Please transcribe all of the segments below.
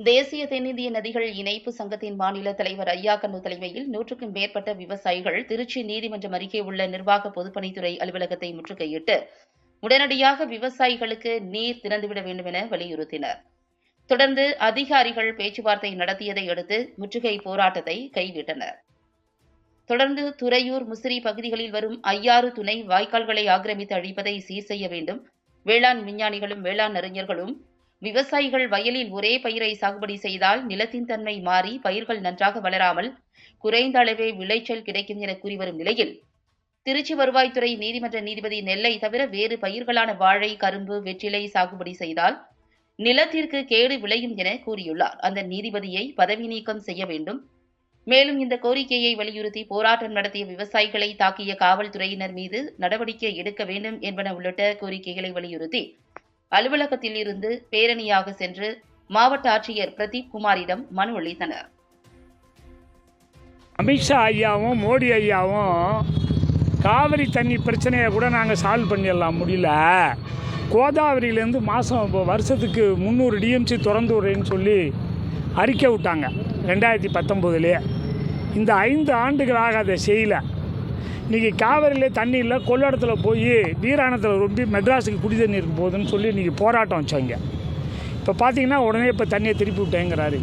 தேசிய தென்னிந்திய நதிகள் இணைப்பு சங்கத்தின் மாநில தலைவர் ஐயா கண்ணு தலைமையில் நூற்றுக்கும் மேற்பட்ட விவசாயிகள் திருச்சி நீதிமன்றம் அருகே உள்ள நிர்வாக பொதுப்பணித்துறை அலுவலகத்தை முற்றுகையிட்டு உடனடியாக விவசாயிகளுக்கு நீர் திறந்துவிட வேண்டும் என வலியுறுத்தினர். தொடர்ந்து அதிகாரிகள் பேச்சுவார்த்தை நடத்தியதை அடுத்து முற்றுகை போராட்டத்தை கைவிட்டனர். தொடர்ந்து துறையூர் முசிறி பகுதிகளில் வரும் ஐயாறு துணை வாய்க்கால்களை ஆக்கிரமித்து அழிப்பதை சீர் செய்ய வேண்டும். வேளாண் விஞ்ஞானிகளும் வேளாண் அறிஞர்களும் விவசாயிகள் வயலில் ஒரே பயிரை சாகுபடி செய்தால் நிலத்தின் தன்மை மாறி பயிர்கள் நன்றாக வளராமல் குறைந்த அளவே விளைச்சல் கிடைக்கும் என கூறி வரும் நிலையில் திருச்சி வருவாய்த்துறை நீதிமன்ற நீதிபதி நெல்லை தவிர வேறு பயிர்களான வாழை கரும்பு வெற்றிலை சாகுபடி செய்தால் நிலத்திற்கு கேடு விளையும் என கூறியுள்ளார். அந்த நீதிபதியை பதவி நீக்கம் செய்ய வேண்டும். மேலும் இந்த கோரிக்கையை வலியுறுத்தி போராட்டம் நடத்திய விவசாயிகளை தாக்கிய காவல்துறையினர் மீது நடவடிக்கை எடுக்க வேண்டும் என்பன உள்ளிட்ட கோரிக்கைகளை வலியுறுத்தி அலுவலகத்தில் இருந்து பேரணியாக சென்று மாவட்ட ஆட்சியர் பிரதீப் குமாரிடம் மனு அளித்தனர். அமித்ஷா ஐயாவும் மோடி ஐயாவும் காவிரி தண்ணி பிரச்சனையை கூட நாங்கள் சால்வ் பண்ணிடலாம் முடியல. கோதாவரியிலேருந்து மாதம் இப்போ வருஷத்துக்கு முந்நூறு டிஎம்சி திறந்து விடுறேன்னு சொல்லி அறிக்கை விட்டாங்க ரெண்டாயிரத்தி பத்தொம்போதுலேயே. இந்த ஐந்து ஆண்டுகளாக அதை செய்யலை. இன்றைக்கி காவிரியில் தண்ணி இல்லை கொள்ளிடத்தில் போய் வீராணத்தில் ரொம்ப மெட்ராஸுக்கு குடி தண்ணி இருக்க போகுதுன்னு சொல்லி இன்றைக்கி போராட்டம் வச்சாங்க. இப்போ பார்த்தீங்கன்னா உடனே இப்போ தண்ணியை திருப்பி விட்டேங்கிறாரு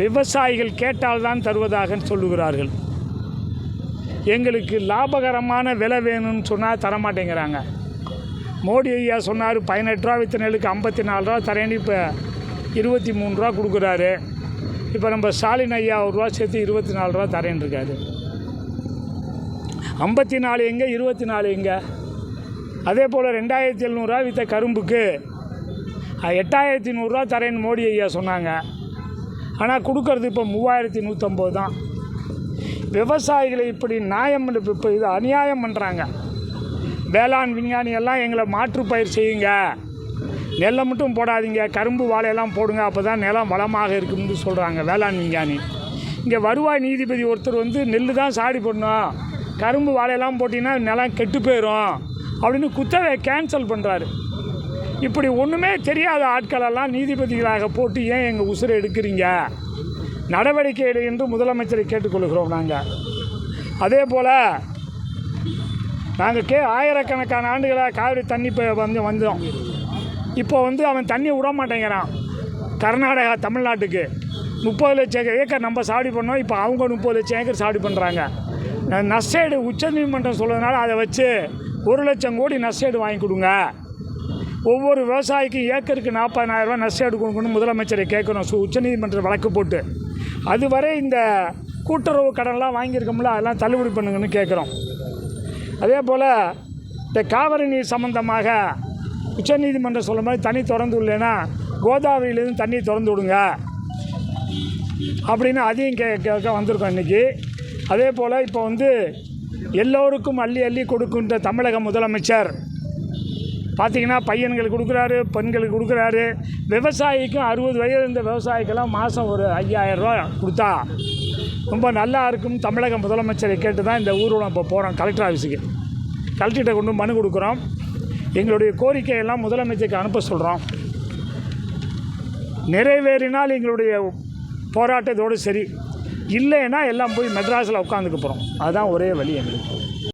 விவசாயிகள் கேட்டால்தான் தருவதாக சொல்லுகிறார்கள். எங்களுக்கு லாபகரமான விலை வேணும்னு சொன்னால் தரமாட்டேங்கிறாங்க. மோடி ஐயா சொன்னார் பதினெட்டு ரூபா வித்த நெல்லுக்கு ஐம்பத்தி நாலு ரூபா தரேன்னு இப்போ இருபத்தி மூணு ரூபா கொடுக்குறாரு. இப்போ நம்ம ஸ்டாலின் ஐயா ஒரு ரூபா சேர்த்து இருபத்தி நாலு ரூபா தரேன்னு இருக்காரு. ஐம்பத்தி நாலு எங்கே இருபத்தி நாலு எங்கே? அதே போல் ரெண்டாயிரத்தி எழுநூறுவா விற்ற கரும்புக்கு எட்டாயிரத்தி நூறுரூவா தரேன்னு மோடி ஐயா சொன்னாங்க. ஆனால் கொடுக்கறது இப்போ மூவாயிரத்தி நூற்றம்பது தான். விவசாயிகளை இப்படி நியாயம் பண்ண- இப்போ இது அநியாயம் பண்ணுறாங்க வேளாண் விஞ்ஞானி எல்லாம் எங்களை மாற்றுப்பயிர் செய்யுங்க. நெல்லை மட்டும் போடாதீங்க கரும்பு வாழையெல்லாம் போடுங்க அப்போ தான் நிலம் வளமாக இருக்கும்னு சொல்கிறாங்க வேளாண் விஞ்ஞானி. இங்கே வருவாய் நீதிபதி ஒருத்தர் வந்து நெல் தான் சாடி போடணும். கரும்பு வாழையெல்லாம் போட்டிங்கன்னா நிலம் கெட்டு போயிடும் அப்படின்னு குத்தகை கேன்சல் பண்ணுறாரு இப்படி ஒன்றுமே தெரியாத ஆட்களெல்லாம் நீதிபதிகளாக போட்டு ஏன் எங்கள் உசுரை எடுக்கிறீங்க? நடவடிக்கை எடு என்று முதலமைச்சரை கேட்டுக்கொள்கிறோம் நாங்கள் அதே போல் நாங்கள் கே ஆயிரக்கணக்கான ஆண்டுகளாக காவிரி தண்ணி இப்போ வந்து வந்தோம். இப்போ வந்து அவன் தண்ணி விட மாட்டேங்கிறான். கர்நாடகா தமிழ்நாட்டுக்கு. முப்பது லட்சம் ஏக்கர் நம்ம சாடி பண்ணோம். இப்போ அவங்க முப்பது லட்சம் ஏக்கர் சாடி பண்ணுறாங்க நஷ்டேடு உச்சநீதிமன்றம் சொல்கிறதுனால அதை வச்சு ஒரு லட்சம் கோடி நஷ்டேடு வாங்கி கொடுங்க. ஒவ்வொரு விவசாயிக்கும் ஏக்கருக்கு நாற்பதாயிரரூவா நஷ்டேடு கொடுக்கணும்னு முதலமைச்சரை கேட்குறோம் சு உச்சநீதிமன்ற வழக்கு போட்டு. அதுவரை இந்த கூட்டுறவு கடன்லாம் வாங்கியிருக்கோம்ல அதெல்லாம் தள்ளுபடி பண்ணுங்கன்னு கேட்குறோம். அதே போல் இந்த காவிரி நீர் சம்பந்தமாக உச்சநீதிமன்றம் சொல்ல மாதிரி தண்ணி திறந்து இல்லைன்னா கோதாவரியிலேருந்து தண்ணி திறந்து விடுங்க. அப்படின்னு அதையும் கே கேட்க வந்திருக்கோம் இன்றைக்கி அதே போல் இப்போ வந்து எல்லோருக்கும் அள்ளி அள்ளி கொடுக்கின்ற தமிழக முதலமைச்சர். பார்த்திங்கன்னா பையன்களுக்கு கொடுக்குறாரு பெண்களுக்கு கொடுக்குறாரு. விவசாயிக்கும் அறுபது வயது இருந்த விவசாயிக்கெல்லாம் மாதம் ஒரு ஐயாயிரம் கொடுத்தா ரொம்ப நல்லா இருக்கும். தமிழக முதலமைச்சரை கேட்டு தான் இந்த ஊர்வலம் இப்போ போகிறோம் கலெக்டர் ஆஃபீஸுக்கு கலெக்டர்கிட்ட கொண்டு மனு கொடுக்குறோம். எங்களுடைய கோரிக்கையெல்லாம் முதலமைச்சருக்கு அனுப்ப சொல்கிறோம் நிறைவேறினால் எங்களுடைய போராட்டத்தோடு சரி. இல்லைன்னா எல்லாம் போய் மெட்ராஸில் உட்காந்துக்க போகிறோம் அதுதான் ஒரே வழி எங்களுக்கு.